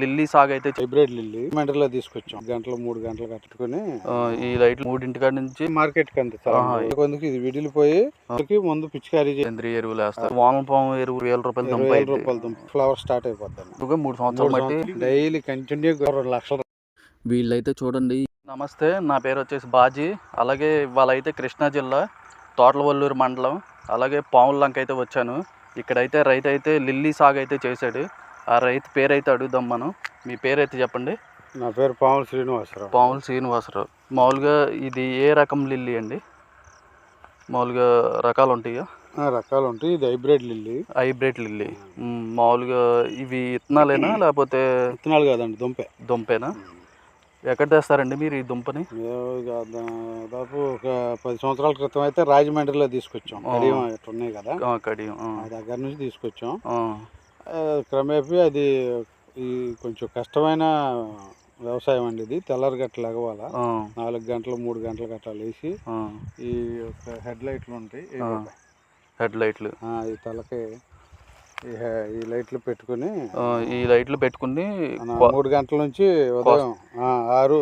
Lily సాగు అయితే hybrid lily. మెంటర్లో తీసుకొచ్చాం. గంటలు మూడు గంటలు కట్టుకుని ఈ లైట్లు మూడింటి కాడ నుంచి మార్కెట్కి కొందుకు ఇది విడిలిపోయి అందుకే ముందు పిచికారీ సేంద్రియ ఎరువులు వేస్తారు. వానపాము ఎరువు వేల రూపాయలు వేల రూపాయలు ఫ్లవర్ స్టార్ట్ అయిపోద్ది ఎక్కువగా మూడు సంవత్సరాలు బట్టి డైలీ కంటిన్యూ రెండు లక్షలు. వీళ్ళైతే చూడండి. నమస్తే నా పేరు వచ్చేసి బాజీ. అలాగే వాళ్ళైతే కృష్ణా జిల్లా తోటలవల్లూరు మండలం. అలాగే పాములంక అయితే వచ్చాను. ఇక్కడైతే రైతు అయితే లిల్లీ సాగు అయితే చేశాడు. ఆ రైతు పేరైతే అడుగుదాం మనం. మీ పేరైతే చెప్పండి. నా పేరు పాముల శ్రీనివాసరావు. పాముల శ్రీనివాసరావు. మామూలుగా ఇది ఏ రకం లిల్లీ అండి? మామూలుగా రకాలు ఉంటాయా? రకాలు ఉంటాయి. ఇది హైబ్రిడ్ లిల్లీ. Hybrid lily. మామూలుగా ఇవి ఇత్తనాలేనా లేకపోతే విత్తనాలు కాదండి దుంపే. దుంపేనా? ఎక్కడ తెస్తారండి మీరు ఈ దుంపని? దాదాపు ఒక పది సంవత్సరాల క్రితం అయితే రాజమండ్రిలో తీసుకొచ్చాం. కడియం ఉన్నాయి కదా. కడియం దగ్గర నుంచి తీసుకొచ్చాం. క్రమేపీ అది ఈ కొంచెం కష్టమైన వ్యవసాయం అండి ఇది. తెల్లరి గట్ల లెగవాల ఆ, నాలుగు గంటలు మూడు గంటలు గట్ల లేచి. ఈ యొక్క హెడ్ లైట్లు ఉంటాయి హెడ్ లైట్లు. ఈ తలకి ఈ లైట్లు పెట్టుకుని ఈ లైట్లు పెట్టుకుని మూడు గంటల నుంచి ఉదయం ఆరు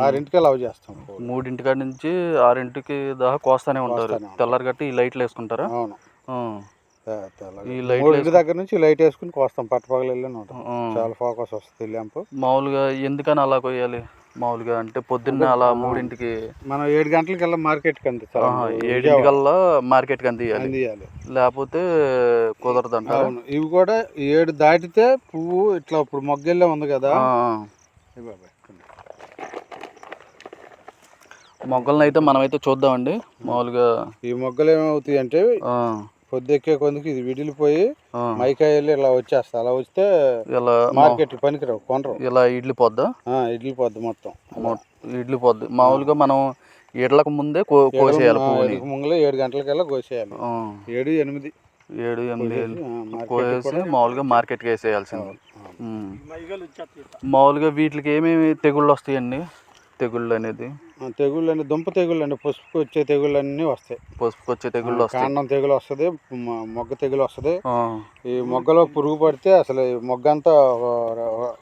ఆరింటికి లవ్ చేస్తాం పూలు. మూడింటి కాడ నుంచి ఆరింటికి దాకా కోస్తానే ఉంటారు. తెల్లారి గట్టి ఈ లైట్లు వేసుకుంటారా? అవును. ఈ వేసుకు- దగ్గర నుంచి లైట్ వేసుకుని కోస్తాం పట్టపగలు వెళ్ళి ఉంటాం ఆ. చాలా ఫోకస్ వస్తుంది ల్యాంప్ మామూలుగా ఎందుకని అలా కొయ్యాలి? మామూలుగా అంటే పొద్దున్నే అలా మూడింటికి మనం ఏడు గంటలకి వెళ్ళి మార్కెట్కి ఆహా, ఏడింటికల్లా మార్కెట్కి అందియాలి. అందియాలి. లేకపోతే కుదరదు అవును ఇవి కూడా ఏడు దాటితే పువ్వు ఇట్లా ఇప్పుడు మొగ్గెల్లే ఉంది కదా. మొగ్గలను అయితే మనమైతే చూద్దామండి. మామూలుగా ఈ మొగ్గలు ఏమవుతాయి అంటే పొద్దెక్కే కొందుకు ఇది విడిలిపోయి మైకాయలు ఇలా వచ్చేస్తా. అలా వస్తే ఇలా మార్కెట్ పనికిరావు కొనరు. ఇలా ఇడ్లీ పొద్దా? ఇడ్లీ పోద్ది మొత్తం. ఇడ్లీ పొద్దు. మామూలుగా మనం ఇడ్లకు ముందే కోసేయాలి ముంగలే ఏడు గంటలకల్లా కోసేయాలి. ఏడు ఎనిమిది. ఏడు ఎనిమిది కోసేసి మామూలుగా మార్కెట్కి వేసేయాల్సింది. మామూలుగా వీటికి ఏమేమి తెగుళ్ళు వస్తాయండి? తెగుళ్ళు అనేది తెగుళ్ళు అండి దుంప తెగుళ్ళు అండి పసుపుకి వచ్చే తెగుళ్ళు అన్నీ వస్తాయి. పసుపుకి వచ్చే తెగుళ్ళు కాండం తెగులు వస్తుంది మొగ్గ తెగులు వస్తుంది. ఈ మొగ్గలో పురుగు పడితే అసలు ఈ మొగ్గ అంతా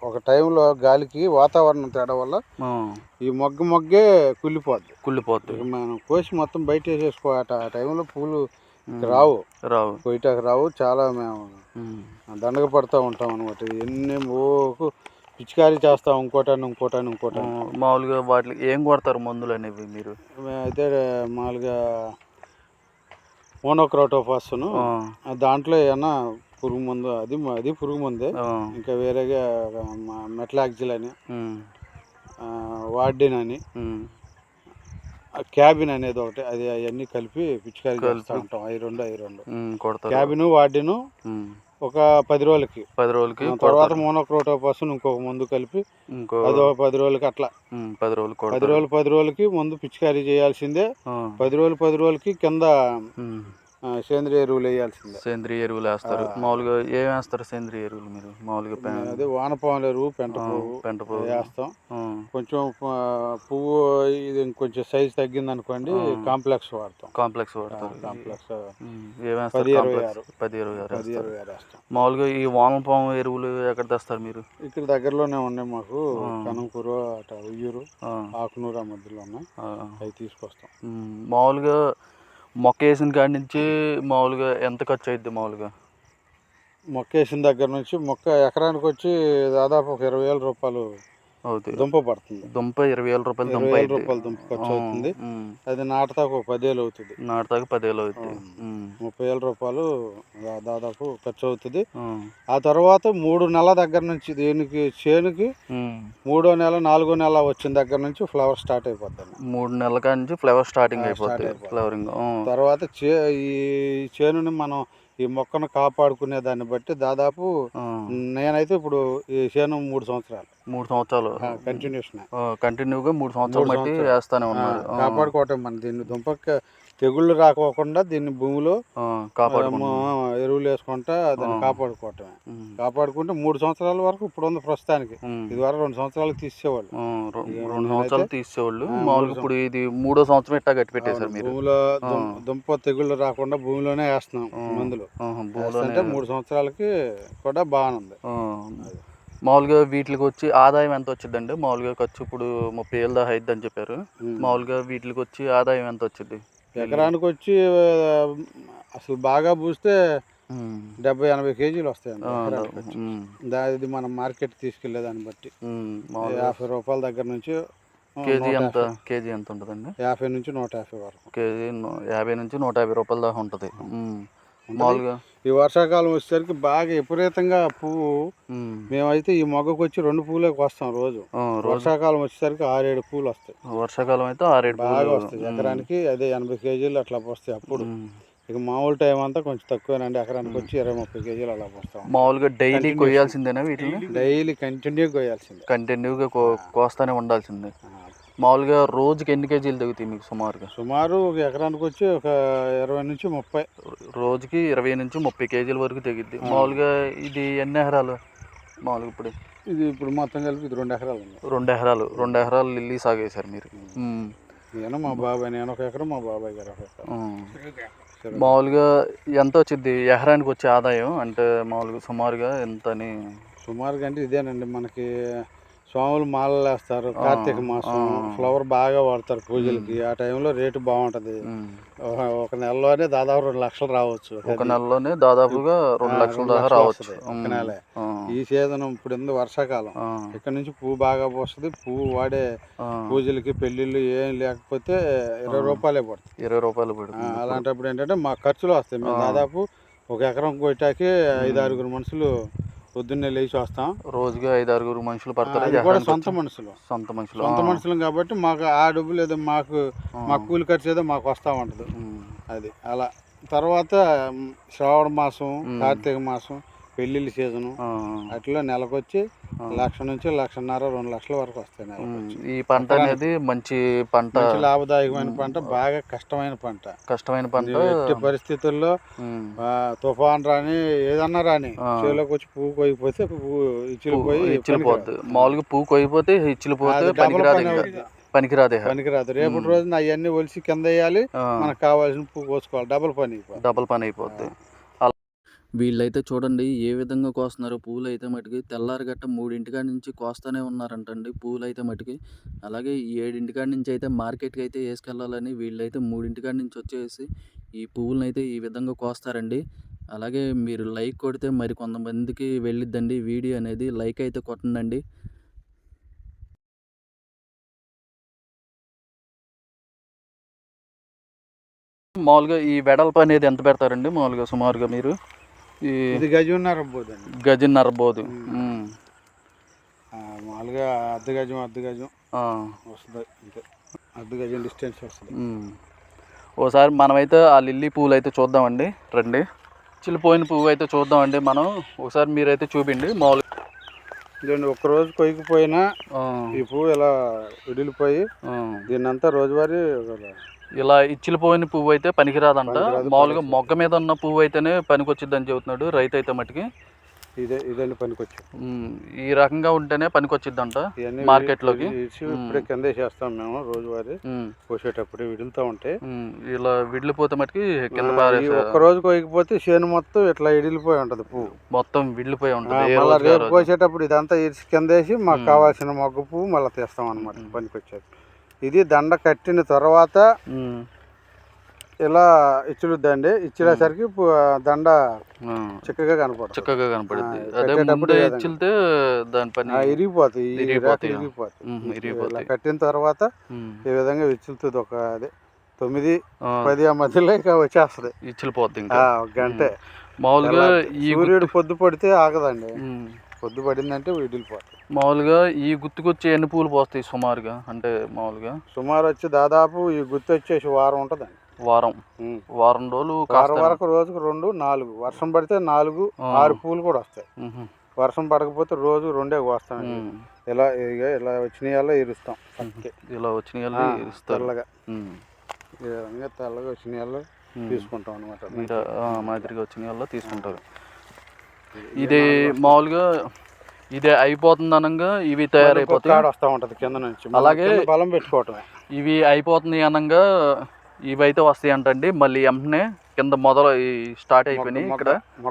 ఒక- టైంలో గాలికి వాతావరణం తేడా వల్ల ఈ మొగ్గ మొగ్గే కుళ్ళిపోద్ది. కుళ్ళిపోతాయి ఇక మనం కోసి మొత్తం బయట వేసేసుకో ఆ టైంలో పూలు రావు. రావు. కొయ్యటానికి రావు. చాలా మేము. దండగ పడుతూ ఉంటాం అనమాట ఎన్ని ఓకు పిచికారీ చేస్తాం ఇంకోటాను ఇంకోటాను ఇంకోటాను. మామూలుగా వాటికి ఏం కొడతారు మందులు అనేవి మీరు? అయితే మామూలుగా మోనోక్రోటోఫాస్ను. దాంట్లో ఏమన్నా పురుగు మందు అది అది పురుగు మందే. ఇంకా వేరేగా మెట్లాక్జిల్ అని వార్డిన్ అని. క్యాబిన్ అనేది ఒకటి అది అవన్నీ కలిపి పిచికారీ. చేస్తూ ఉంటాం అవి రెండు అవి రెండు. క్యాబిన్ వార్డిన్ ఉమ్. ఒక పది రోజులకి. పది రోజులకి తర్వాత. మోనోక్రోటోపాస్ ఇంకొక మందు కలిపి ఇంకో అదో పది రోజులకి అట్లా. పది రోజులు పది రోజులు పది రోజులకి ముందు పిచికారీ చేయాల్సిందే. పది రోజులు పది రోజులకి కింద సేంద్రియ ఎరువులు వేయాల్సిందే. సేంద్రియ ఎరువులు వేస్తారు. మామూలుగా ఏం వేస్తారు సేంద్రియ ఎరువులు మీరు? మామూలుగా అదే వానపాముల ఎరువు పెంట పువ్వు పెంట పువ్వు. వేస్తాం. కొంచెం పువ్వు ఇది ఇంకొంచెం సైజ్ తగ్గింది అనుకోండి కాంప్లెక్స్ వాడతాం. కాంప్లెక్స్ వాడతారు. కాంప్లెక్స్ ఉమ్, ఏం వేస్తారు? పది ఇరవై? ఆరు. పది ఇరవై ఆరు పది వేస్తారు. ఇరవై ఆరు వేస్తాం. మామూలుగా ఈ వానపాము ఎరువులు ఎక్కడ తెస్తారు మీరు? ఇక్కడ దగ్గరలోనే ఉన్నాయి మాకు. కనంకూరు అట ఉయ్యూరు ఆకునూరు ఆ మధ్యలో ఉన్నాయి అవి తీసుకొస్తాం. మామూలుగా మొక్క వేసిన కాడి నుంచి మామూలుగా ఎంత ఖర్చు అవుతుంది మామూలుగా? మొక్క వేసిన దగ్గర నుంచి మొక్క ఎకరానికి వచ్చి దాదాపు ఒక ఇరవై వేల రూపాయలు అవుతుంది. దుంప పడుతుంది. దుంప ఇరవై వేల రూపాయలు ఇరవై దుంప వేల అయింది రూపాయలు దుంప ఖర్చు అవుతుంది. అది నాటుతాకు ఒక పదేళ్ళు అవుతుంది. నాటుతాక పదేళ్ళు అవుతుంది. ముప్పై వేల రూపాయలు దాదాపు ఖర్చు అవుతుంది. ఆ. తర్వాత మూడు నెలల దగ్గర నుంచి దీనికి చేనుకి మూడో నెల నాలుగో నెల వచ్చిన దగ్గర నుంచి ఫ్లవర్ స్టార్ట్ అయిపోద్ది మూడు నెలల నుంచి ఫ్లవర్ స్టార్టింగ్ అయిపోతుంది అయిపోతుంది. ఫ్లవరింగ్. తర్వాత చే ఈ చేనుని మనం ఈ మొక్కను కాపాడుకునే దాన్ని బట్టి దాదాపు నేనైతే ఇప్పుడు ఈ చేను మూడు సంవత్సరాలు. మూడు సంవత్సరాలు. కంటిన్యూషన్ కంటిన్యూగా మూడు సంవత్సరాలు బట్టి. వేస్తానే ఉన్నారు. కాపాడుకోవటం మన దీన్ని దుంపకి తెగుళ్ళు రాకోకుండా దీన్ని భూమిలో ఎరువులు వేసుకుంటా దాన్ని. కాపాడుకోవటమే. కాపాడుకుంటే మూడు సంవత్సరాల వరకు ఇప్పుడు ఉంది ప్రస్తుతానికి. ఇది వరకు రెండు సంవత్సరాలకు తీసేవాళ్ళు. రెండు సంవత్సరాలు తీసేవాళ్ళు. మామూలుగా ఇప్పుడు ఇది మూడో సంవత్సరం ఇట్టా కట్టి పెట్టేశారు భూమిలో. దుంప తెగుళ్ళు రాకుండా భూమిలోనే వేస్తున్నాం. మందులు. వేస్తుంటే మూడు సంవత్సరాలకి కూడా బాగానే ఉంది ఆ, మామూలుగా వీటికి వచ్చి ఆదాయం ఎంత వచ్చిందండి మామూలుగా ఖర్చు ఇప్పుడు ముప్పై ఏళ్ళ దాకా అని చెప్పారు. మామూలుగా వీటికి వచ్చి ఆదాయం ఎంత వచ్చింది ఎకరానికి వచ్చి అసలు బాగా పూస్తే. డెబ్బై ఎనభై కేజీలు వస్తాయండి ఆ, ఎకరానికి వచ్చి. ఉమ్. దా- ఇది మనం మార్కెట్ తీసుకెళ్ళే దాన్ని బట్టి యాభై రూపాయల దగ్గర నుంచి కేజీ ఎంత. కేజీ ఎంత ఉంటుందండి యాభై నుంచి నూట యాభై వరకు కేజీ యాభై నుంచి నూట యాభై రూపాయల దాకా. ఉంటుంది. మామూలుగా. ఈ వర్షాకాలం వచ్చేసరికి బాగా విపరీతంగా పువ్వు. మేమైతే ఈ మొగ్గకు వచ్చి రెండు పూలేకి వస్తాం రోజు. వర్షాకాలం వచ్చేసరికి ఆరేడు పూలు వస్తాయి. వర్షాకాలం అయితే ఆరేడు బాగా పూలు. వస్తాయి. ఎకరానికి అదే ఎనభై కేజీలు అట్లా వస్తాయి అప్పుడు. ఇక మామూలు టైం అంతా కొంచెం తక్కువేనండి. ఎకరానికి వచ్చి ఇరవై ముప్పై కేజీలు అలా వస్తాం మామూలుగా డైలీ. కొయ్యాల్సిందేనా వీటిని? డైలీ కంటిన్యూ కోయాల్సిందే కంటిన్యూగా కోస్తానే ఉండాల్సిందే. మామూలుగా రోజుకి ఎన్ని కేజీలు తగ్గుతాయి మీకు సుమారుగా? సుమారు ఒక ఎకరానికి వచ్చి ఒక ఇరవై నుంచి ముప్పై. రోజుకి ఇరవై నుంచి ముప్పై కేజీల వరకు తెగిద్ది. మామూలుగా ఇది ఎన్ని ఎకరాలు? మామూలుగా ఇప్పుడు ఇది ఇప్పుడు మొత్తం కలిపి ఇది రెండు ఎకరాలు రెండు ఎకరాలు. రెండు ఎకరాలు లిల్లీ సాగేశారు మీరు. నేను మా బాబాయ్ నేను ఒక ఎకరం మా బాబాయ్ గారు ఒక ఎకరం. మామూలుగా ఎంత వచ్చింది ఎకరానికి వచ్చే ఆదాయం అంటే మామూలుగా సుమారుగా ఎంత అని సుమారుగా అంటే ఇదేనండి మనకి స్వాములు మాలలు వేస్తారు కార్తీక మాసం. ఫ్లవర్ బాగా వాడతారు పూజలకి ఆ టైంలో రేటు బాగుంటది. ఒక- నెలలోనే దాదాపు రెండు లక్షలు రావచ్చు ఒక నెలలోనే దాదాపుగా రెండు లక్షల దాకా రావచ్చు. ఒక నెలే. ఈ సీజన్ ఇప్పుడు ఉంది వర్షాకాలం. ఇక్కడ నుంచి పువ్వు బాగా పోస్తుంది పువ్వు వాడే. పూజలకి పెళ్ళిళ్ళు ఏం లేకపోతే ఇరవై రూపాయలే పడుతుంది ఇరవై రూపాయలు పడుతుంది అలాంటప్పుడు ఏంటంటే మా ఖర్చులు వస్తాయి మేము. దాదాపు ఒక ఎకరం కొట్టాకి ఐదు ఆరుగురు మనుషులు పొద్దున్నే లేచి వస్తాం రోజుగా ఐదు ఆరుగురు మనుషులు పడతారు కూడా సొంత మనుషులు సొంత మనుషులు సొంత. మనుషులం కాబట్టి మాకు ఆ డబ్బులు ఏదో మాకు. మా కూలి ఖర్చు ఏదో మాకు వస్తూ ఉంటుంది. అది అలా తర్వాత శ్రావణ మాసం. కార్తీక మాసం పెళ్ళిళ్ళ సీజను. అట్లా నెలకొచ్చి. లక్ష నుంచి లక్షన్నర రెండు లక్షల వరకు వస్తాయి. ఈ పంట అనేది మంచి పంట మంచి లాభదాయకమైన పంట బాగా కష్టమైన పంట కష్టమైన పంట ఎట్టి పరిస్థితుల్లో తుఫాన్ రాని ఏదన్నా రాని. చేలోకి వచ్చి పువ్వు కొయ్యిపోతే పువ్వు ఇచ్చిలు పువ్వు పోయి ఇచ్చిలిపోద్ది మామూలుగా పువ్వు కొయ్యిపోతే ఇచ్చిలిపోతే డబల్ పనికిరాదు. పనికిరాదు రేపటి రోజున అవన్నీ ఒలిసి కింద వేయాలి. మనకు కావాల్సిన పువ్వు కోసుకోవాలి డబుల్ పని. డబల్ పని అయిపోద్ది వీళ్ళైతే చూడండి ఏ విధంగా కోస్తున్నారు. పూలు అయితే మటుకి తెల్లారిగట్ట మూడింటికాడ నుంచి కోస్తూనే ఉన్నారంటండి పూలు అయితే మటుకి. అలాగే ఈ ఏడింటికాడ నుంచి అయితే మార్కెట్కి అయితే వేసుకెళ్ళాలని వీళ్ళైతే మూడింటికాడ నుంచి వచ్చేసి ఈ పువ్వులను అయితే ఈ విధంగా కోస్తారండి. అలాగే మీరు లైక్ కొడితే మరి కొంతమందికి వెళ్ళిద్దండి వీడియో అనేది. లైక్ అయితే కొట్టండి మామూలుగా ఈ వెడల్పు అనేది ఎంత పెడతారండి? మామూలుగా సుమారుగా మీరు? ఈ ఇది గజున్నర పోదండి గజిన్నర ఉమ్. మామూలుగా అర్ధ గజం అర్ధ గజం వస్తుంది అంతే. అర్ధ గజం డిస్టెన్స్ వస్తుంది. ఓసారి మనమైతే ఆ లిల్లీ పువ్వులు అయితే చూద్దామండి. రండి. చిల్లిపోయిన పువ్వు అయితే చూద్దామండి మనం. ఒకసారి మీరైతే చూపిండి. మామూలుగా ఇదండి ఒక్క రోజు కొయ్యకపోయినా ఈ పువ్వు ఇలా విడిలిపోయి ఆ. దీన్నంతా రోజువారీ ఒక- ఇలా ఇచ్చిలిపోయిన పువ్వు అయితే పనికిరాదంట పనికిరాదు, మామూలుగా. మొగ్గ మీద ఉన్న పువ్వు అయితేనే పనికొచ్చిద్దని చెబుతున్నాడు రైతు అయితే మటుకి ఇదే ఇదండి పనికొచ్చి ఈ రకంగా ఉంటేనే పనికొచ్చిద్దంట మార్కెట్లోకి? ఇప్పుడే కింద వేసేస్తాం మేము రోజువారీ. ఉమ్, కోసేటప్పుడు విడులుతూ ఉమ్, ఇలా విడిలిపోతే మటుకి కింద ఒక్క రోజు కొయ్యకపోతే చేను మొత్తం ఇట్లా ఇడిలిపోయి ఉంటది పువ్వు మొత్తం విడిలిపోయి ఉంటుంది. మళ్ళా రేపు. కోసేటప్పుడు ఇదంతా ఇరిచి కింద వేసి మాకు. కావాల్సిన మొగ్గ పువ్వు మళ్ళీ తీస్తాం అనమాట. పనికొచ్చేది. ఇది దండ కట్టిన తర్వాత ఇలా ఇచ్చులుద్దండి. ఇచ్చినసరికి పు- దండ చిక్కగా కనపడుతుంది చక్కగా కనపడుద్ది. ఆ, అదే ముందే లేదండి. ఇచ్చిల్తే దాని పని ఆ, ఇరిగిపోతాయి. ఇరిగిపోతాయి. కట్టిన తర్వాత ఈ విధంగా విచ్చులుతుంది. ఒక అదే తొమ్మిది పది ఆ మధ్యలో ఇక వచ్చేస్తుంది. ఇంకా. ఒక గంటే. మామూలుగా సూర్యుడు పొద్దు పడితే ఆగదండి. పొద్దు పడిందంటే విడిలిపోతాయి. మామూలుగా ఈ గుత్తుకొచ్చి ఎన్ని పూలు పోస్తాయి సుమారుగా? అంటే మామూలుగా? సుమారు వచ్చి దాదాపు ఈ గుర్తు వచ్చేసి వారం ఉంటుందండి. వారం. వారం రోజులు వారం. వరకు రోజుకు రెండు నాలుగు. వర్షం పడితే నాలుగు. ఆరు పూలు కూడా వస్తాయి. వర్షం పడకపోతే రోజు రెండే కోస్తాం ఇలా ఇక ఇలా వచ్చినాయల్లా ఇరుస్తాం. ఇలా వచ్చిన వాళ్ళు తెల్లగా. ఈ విధంగా తెల్లగా వచ్చినాయల్లా ఉమ్. తీసుకుంటాం అనమాట మాదిరిగా వచ్చిన వాళ్ళు తీసుకుంటారు. ఇది మామూలుగా ఇదే అయిపోతుంది అనగా ఇవి తయారైపోతాయి. వస్తూ ఉంటది కింద నుంచి. అలాగే- బలం పెట్టుకోవటమే. ఇవి అయిపోతుంది అనగా ఇవి అయితే వస్తాయి అంటండి మళ్ళీ వెంటనే కింద మొదలు స్టార్ట్ అయిపోయినాయి. ఇక్కడ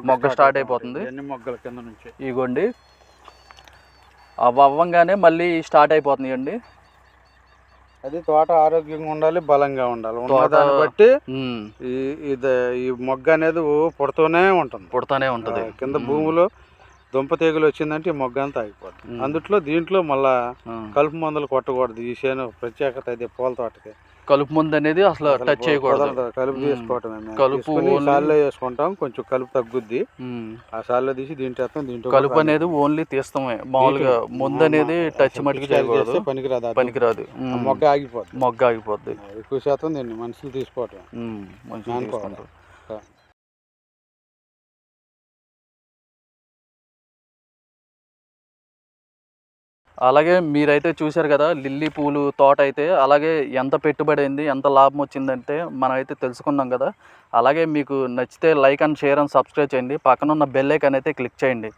మొగ్గ స్టార్ట్ అయిపోతుంది. మొగ్గల కింద నుంచి. ఇగోండి. అవి అవ్వంగానే మళ్ళీ స్టార్ట్ అయిపోతున్నాయండి. అది తోట ఆరోగ్యంగా ఉండాలి బలంగా ఉండాలి. దాన్ని బట్టి ఇది ఈ మొగ్గ అనేది పుడుతూనే ఉంటుంది. పుడతానే ఉంటుంది. కింద భూమిలో దుంప తీగలు వచ్చిందంటే ఈ మొగ్గ అంతా ఆగిపోతుంది. అందుట్లో దీంట్లో మళ్ళా. కలుపు మందులు కొట్టకూడదు. ఈ చేను ప్రత్యేకత ఇది పూల తోటకి. కలుపు ముందు అనేది అసలు టచ్ చేయకూడదు. కలుపు మేము. కలుపు సాల్లో వేసుకుంటాం కొంచెం కలుపు తగ్గుద్ది. ఆ సాల్లో తీసి దీంట్లో వేస్తాం దీంట్లో కలుపు అనేది ఓన్లీ తీస్తామే. మామూలుగా ముందు అనేది టచ్ పిచికారీ చేయకూడదు. చేస్తే పనికిరాదు పనికిరాదు. మొగ్గ ఆగిపోద్ది. మొగ్గ ఆగిపోద్ది. ఆ, ఎక్కువ శాతం దీన్ని మనుషులు తీసుకోవటం నానుకోవాలి. తీసుకుంటారు అలాగే మీరైతే చూశారు కదా లిల్లీ పూలు తోట అయితే అలాగే ఎంత పెట్టుబడి అయింది ఎంత లాభం వచ్చిందంటే మనం అయితే తెలుసుకున్నాం కదా. అలాగే మీకు నచ్చితే like and share and subscribe చేయండి. పక్కన ఉన్న బెల్ ఐకాన్ అయితే క్లిక్ చేయండి.